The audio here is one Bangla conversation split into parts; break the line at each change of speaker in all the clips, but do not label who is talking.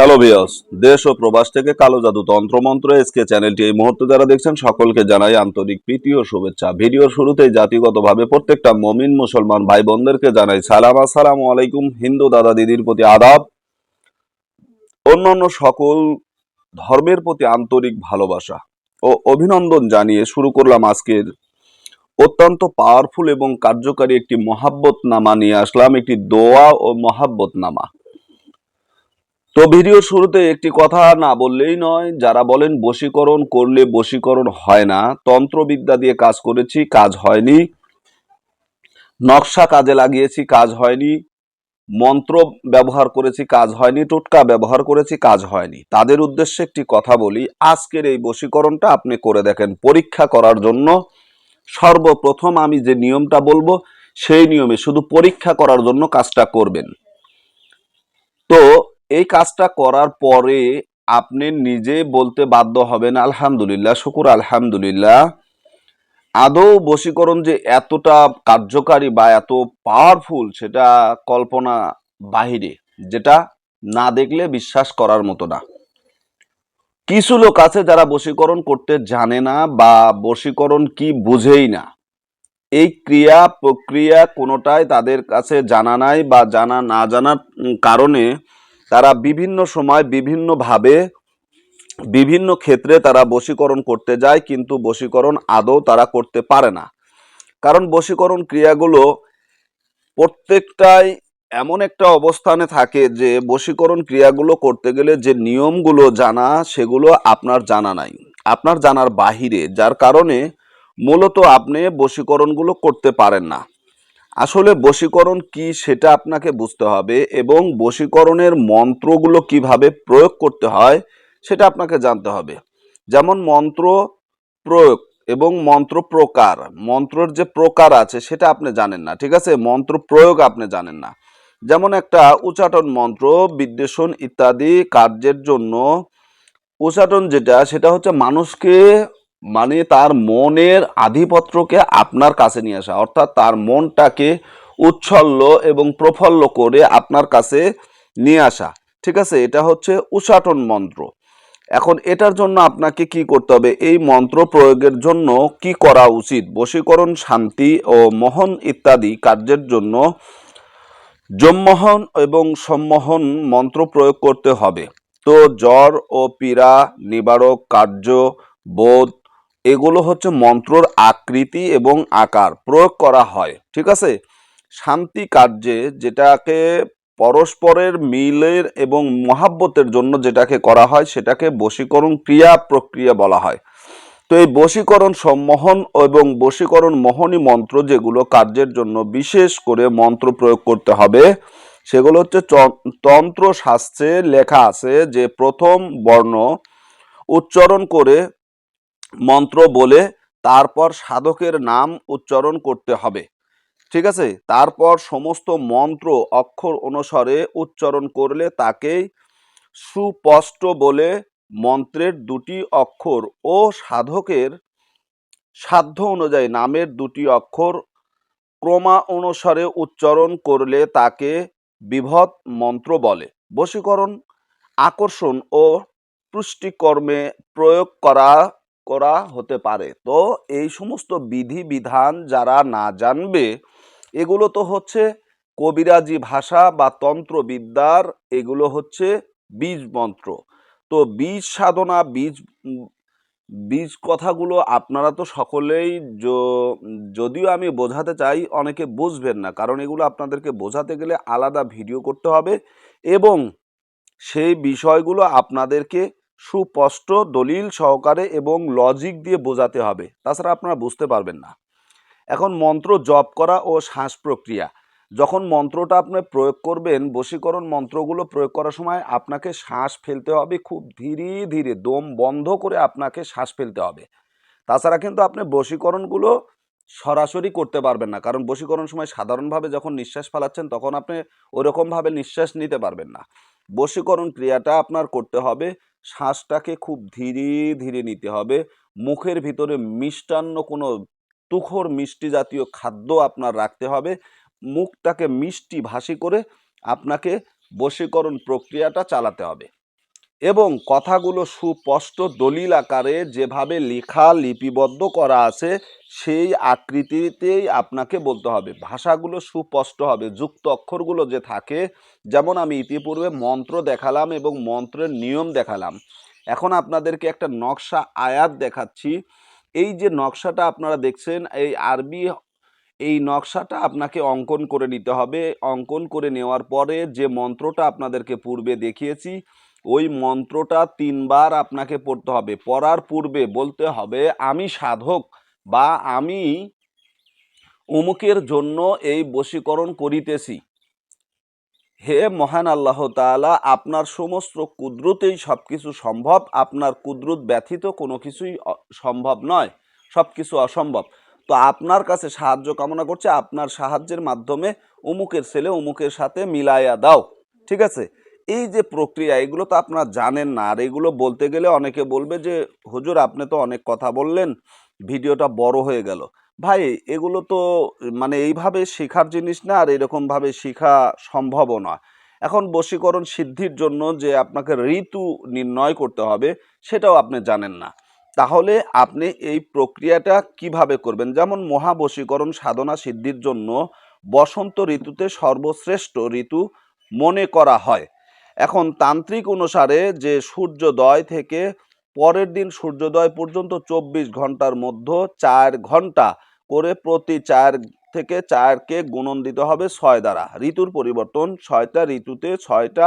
হ্যালো ভিউয়ার্স দেশ ও প্রবাস থেকে কালো জাদু তন্ত্রমন্ত্র এসকে চ্যানেলটি এই মুহূর্তে যারা দেখছেন, সকলকে জানাই আন্তরিক প্রীতি ও শুভেচ্ছা। ভিডিওর শুরুতেই জাতিগতভাবে প্রত্যেকটা মমিন মুসলমান ভাই বোনদেরকে জানাই সালাম। আসসালামু আলাইকুম, হিন্দু দাদা দিদির প্রতি আদাব। অন্যান্য সকল ধর্মের প্রতি আন্তরিক ভালোবাসা ও অভিনন্দন জানিয়ে শুরু করলাম আজকের অত্যন্ত পাওয়ারফুল এবং কার্যকারী একটি মহাব্বত নামা নিয়ে আসলাম। একটি দোয়া ও মহাব্বত নামা তো ভিডিওর শুরুতে একটি কথা না বললেই নয়, যারা বলেন বশীকরণ করলে বশীকরণ হয় না, তন্ত্রবিদ্যা দিয়ে কাজ করেছি, কাজ হয়নি। নকশা কাজে লাগিয়েছি, কাজ হয়নি। মন্ত্র ব্যবহার করেছি, কাজ হয়নি। টোটকা ব্যবহার করেছি, কাজ হয়নি। তাদের উদ্দেশ্যে একটি কথা বলি, আজকের এই বশীকরণটা আপনি করে দেখেন পরীক্ষা করার জন্য। সর্বপ্রথম আমি যে নিয়মটা বলব, সেই নিয়মে শুধু পরীক্ষা করার জন্য কাজটা করবেন। তো এই কাজটা করার পরে আপনি নিজে বলতে বাধ্য হবেন, আলহামদুলিল্লাহ, শুকুর, আলহামদুলিল্লাহ। আদৌ বশীকরণ যে এতটা কার্যকারী বা এত পাওয়ারফুল সেটা কল্পনা বাহিরে, যেটা না দেখলে বিশ্বাস করার মতো না। কিছু লোক আছে যারা বশীকরণ করতে জানে না বা বশীকরণ কি বুঝেই না। এই ক্রিয়া প্রক্রিয়া কোনোটাই তাদের কাছে জানা নাই বা জানা না জানার কারণে তারা বিভিন্ন সময় বিভিন্নভাবে বিভিন্ন ক্ষেত্রে তারা বশীকরণ করতে যায়, কিন্তু বশীকরণ আদৌ তারা করতে পারে না। কারণ বশীকরণ ক্রিয়াগুলো প্রত্যেকটাই এমন একটা অবস্থানে থাকে যে, বশীকরণ ক্রিয়াগুলো করতে গেলে যে নিয়মগুলো জানা, সেগুলো আপনার জানা নাই। আপনার জানার বাহিরে, যার কারণে মূলত আপনি বশীকরণগুলো করতে পারেন না। আসলে বশীকরণ কি সেটা আপনাকে বুঝতে হবে এবং বশীকরণের মন্ত্রগুলো কীভাবে প্রয়োগ করতে হয় সেটা আপনাকে জানতে হবে। যেমন মন্ত্র প্রয়োগ এবং মন্ত্র প্রকার। মন্ত্রর যে প্রকার আছে সেটা আপনি জানেন না, ঠিক আছে? মন্ত্র প্রয়োগ আপনি জানেন না। যেমন একটা উচ্চাটন মন্ত্র, বিদ্বেষণ ইত্যাদি কার্যের জন্য উচ্চাটন যেটা, সেটা হচ্ছে মানুষকে মানে তার মনের আধিপত্যকে আপনার কাছে নিয়ে আসা, অর্থাৎ তার মনটাকে উচ্ছল্ল এবং প্রফল্ল করে আপনার কাছে নিয়ে আসা। ঠিক আছে? এটা হচ্ছে উচ্চাটন মন্ত্র। এখন এটার জন্য আপনাকে কি করতে হবে? এই মন্ত্র প্রয়োগের জন্য কি করা উচিত? বশীকরণ, শান্তি ও মোহন ইত্যাদি কার্যের জন্য জম্মোহন এবং সম্মোহন মন্ত্র প্রয়োগ করতে হবে। তো জ্বর ও পীড়া, নিবারক কার্য, বোধ এগুলো হচ্ছে মন্ত্রর আকৃতি এবং আকার প্রয়োগ করা হয়, ঠিক আছে? শান্তি কার্যে যেটাকে পরস্পরের মিলের এবং মহাব্বতের জন্য যেটাকে করা হয়, সেটাকে বশীকরণ ক্রিয়া প্রক্রিয়া বলা হয়। তো এই বশীকরণ সম্মোহন এবং বশীকরণ মোহনী মন্ত্র যেগুলো কার্যের জন্য বিশেষ করে মন্ত্র প্রয়োগ করতে হবে, সেগুলো হচ্ছে তন্ত্র শাস্ত্রে লেখা আছে যে প্রথম বর্ণ উচ্চারণ করে মন্ত্র বলে তারপর সাধকের নাম উচ্চারণ করতে হবে। ঠিক আছে? তারপর সমস্ত মন্ত্র অক্ষর অনুসারে উচ্চারণ করলে তাকেই সুস্পষ্ট বলে মন্ত্রের দুটি অক্ষর ও সাধকের সাধ্য অনুযায়ী নামের দুটি অক্ষর ক্রমা অনুসারে উচ্চারণ করলে তাকে বিভৎ মন্ত্র বলে। বশীকরণ, আকর্ষণ ও পুষ্টিকর্মে প্রয়োগ করা করা হতে পারে। তো এই সমস্ত বিধি বিধান যারা না জানবে, এগুলো তো হচ্ছে কবিরাজি ভাষা বা তন্ত্রবিদ্যার, এগুলো হচ্ছে বীজ মন্ত্র। তো বীজ সাধনা, বীজ বীজ কথাগুলো আপনারা তো সকলেই যদিও আমি বোঝাতে চাই, অনেকে বুঝবেন না। কারণ এগুলো আপনাদেরকে বোঝাতে গেলে আলাদা ভিডিও করতে হবে এবং সেই বিষয়গুলো আপনাদেরকে সুস্পষ্ট দলিল সহকারে এবং লজিক দিয়ে বোঝাতে হবে। তাছাড়া আপনারা বুঝতে পারবেন না। এখন মন্ত্র জপ করা ও শ্বাস প্রক্রিয়া। যখন মন্ত্রটা আপনি প্রয়োগ করবেন, বশীকরণ মন্ত্রগুলো প্রয়োগ করার সময় আপনাকে শ্বাস ফেলতে হবে, খুব ধীরে ধীরে দম বন্ধ করে আপনাকে শ্বাস ফেলতে হবে। তাছাড়া কিন্তু আপনি বশীকরণগুলো সরাসরি করতে পারবেন না, কারণ বশীকরণ সময় সাধারণভাবে যখন নিঃশ্বাস ফেলাচ্ছেন, তখন আপনি ওরকমভাবে নিঃশ্বাস নিতে পারবেন না। বশীকরণ ক্রিয়াটা আপনার করতে হবে। শ্বাসটাকে খুব ধীরে ধীরে নিতে হবে। মুখের ভিতরে মিষ্টান্ন কোনো তুখর মিষ্টি জাতীয় খাদ্য আপনার রাখতে হবে। মুখটাকে মিষ্টি ভাসি করে আপনাকে বশীকরণ প্রক্রিয়াটা চালাতে হবে। এবং কথাগুলো সুস্পষ্ট দলিল আকারে যেভাবে লেখা লিপিবদ্ধ করা আছে, সেই আকৃতিতেই আপনাকে বলতে হবে। ভাষাগুলো সুস্পষ্ট হবে, যুক্ত অক্ষরগুলো যে থাকে, যেমন আমি ইতিপূর্বে মন্ত্র দেখালাম এবং মন্ত্রের নিয়ম দেখালাম। এখন আপনাদেরকে একটা নকশা আয়াত দেখাচ্ছি। এই যে নকশাটা আপনারা দেখছেন, এই আরবি, এই নকশাটা আপনাকে অঙ্কন করে নিতে হবে। অঙ্কন করে নেওয়ার পরে যে মন্ত্রটা আপনাদেরকে পূর্বে দেখিয়েছি ওই মন্ত্রটা তিনবার আপনাকে পড়তে হবে। পড়ার পূর্বে বলতে হবে, আমি সাধক বা আমি অমুকের জন্য এই বশীকরণ করিতেছি। হে মহান আল্লাহ তাআলা, আপনার সমস্ত কুদরতেই সব কিছু সম্ভব, আপনার কুদরত ব্যথিত কোনো কিছুই সম্ভব নয় সব কিছু অসম্ভব। তো আপনার কাছে সাহায্য কামনা করছে, আপনার সাহায্যের মাধ্যমে অমুকের ছেলে অমুকের সাথে মিলাইয়া দাও, ঠিক আছে? এই যে প্রক্রিয়া, এগুলো তো আপনারা জানেন না। আর এগুলো বলতে গেলে অনেকে বলবে যে, হুজুর, আপনি তো অনেক কথা বললেন, ভিডিওটা বড় হয়ে গেল। ভাই, এগুলো তো মানে এইভাবে শেখার জিনিস না, আর এরকমভাবে শেখা সম্ভবও নয় এখন বশীকরণ সিদ্ধির জন্য যে আপনাকে ঋতু নির্ণয় করতে হবে, সেটাও আপনি জানেন না। তাহলে আপনি এই প্রক্রিয়াটা কীভাবে করবেন? যেমন মহাবশীকরণ সাধনা সিদ্ধির জন্য বসন্ত ঋতুতে সর্বশ্রেষ্ঠ ঋতু মনে করা হয়। এখন তান্ত্রিক অনুসারে যে সূর্যোদয় থেকে পরের দিন সূর্যোদয় পর্যন্ত চব্বিশ ঘণ্টার মধ্যে চার ঘণ্টা করে প্রতি চার থেকে চারকে গুণন দিতে হবে ছয় দ্বারা। ঋতুর পরিবর্তন ছয়টা ঋতুতে ছয়টা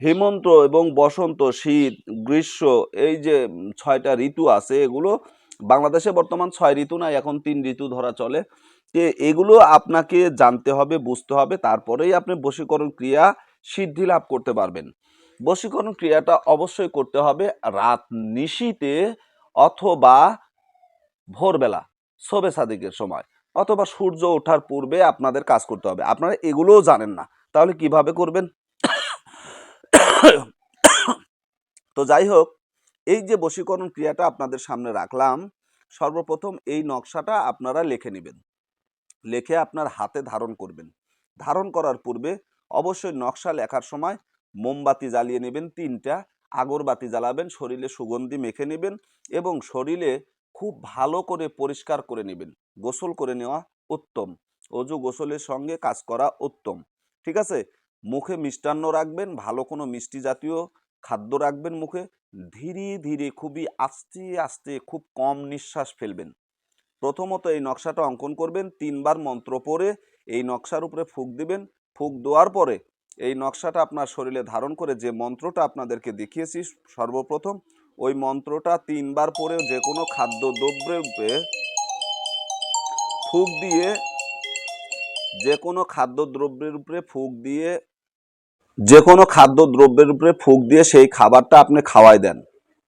হেমন্ত এবং বসন্ত, শীত, গ্রীষ্ম এই যে ছয়টা ঋতু আছে এগুলো বাংলাদেশে বর্তমান ছয় ঋতু নাই, এখন তিন ঋতু ধরা চলে। যে এগুলো আপনাকে জানতে হবে, বুঝতে হবে, তারপরেই আপনি বশীকরণ ক্রিয়া সিদ্ধি লাভ করতে পারবেন। বশীকরণ ক্রিয়াটা অবশ্যই করতে হবে রাত নিশীতে অথবা ভোরবেলা, শোবে সাদিকের সময়, অথবা সূর্য ওঠার পূর্বে আপনাদের কাজ করতে হবে। আপনারা এগুলোও জানেন না, তাহলে কীভাবে করবেন? তো যাই হোক, এই যে বশীকরণ ক্রিয়াটা আপনাদের সামনে রাখলাম, সর্বপ্রথম এই নকশাটা আপনারা লিখে নেবেন। লিখে আপনার হাতে ধারণ করবেন। ধারণ করার পূর্বে অবশ্যই নকশা লেখার সময় মোমবাতি জ্বালিয়ে নেবেন তিনটা, আগরবাতি জ্বালাবেন, শরীরে সুগন্ধি মেখে নেবেন এবং শরীরে খুব ভালো করে পরিষ্কার করে নেবেন। গোসল করে নেওয়া উত্তম। অজু গোসলের সঙ্গে কাজ করা উত্তম। ঠিক আছে? মুখে মিষ্টান্ন রাখবেন, ভালো কোনো মিষ্টি জাতীয় খাদ্য রাখবেন মুখে। ধীরে ধীরে খুবই আস্তে আস্তে খুব কম নিঃশ্বাস ফেলবেন। প্রথমত এই নকশাটা অঙ্কন করবেন, তিনবার মন্ত্র পড়ে এই নকশার উপরে ফুক দিবেন। ফুক দেওয়ার পরে এই নকশাটা আপনার শরীরে ধারণ করে যে মন্ত্রটা আপনাদেরকে দেখিয়েছি, সর্বপ্রথম ওই মন্ত্রটা তিনবার পরে যে কোনো খাদ্য দ্রব্যের উপরে ফুক দিয়ে, যে কোনো খাদ্য দ্রব্যের উপরে ফুক দিয়ে, যে কোনো খাদ্য দ্রব্যের উপরে ফুক দিয়ে সেই খাবারটা আপনি খাওয়াই দেন।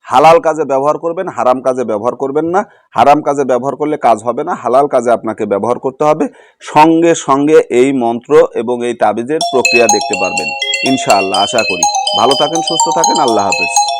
হালাল কাজে ব্যবহার করবেন, হারাম কাজে ব্যবহার করবেন না। হারাম কাজে ব্যবহার করলে কাজ হবে না, হালাল কাজে আপনাকে ব্যবহার করতে হবে। সঙ্গে সঙ্গে এই মন্ত্র এবং এই তাবিজের প্রক্রিয়া দেখতে পারবেন। ইনশাআল্লাহ, আশা করি। ভালো থাকেন, সুস্থ থাকেন, আল্লাহ হাফেজ।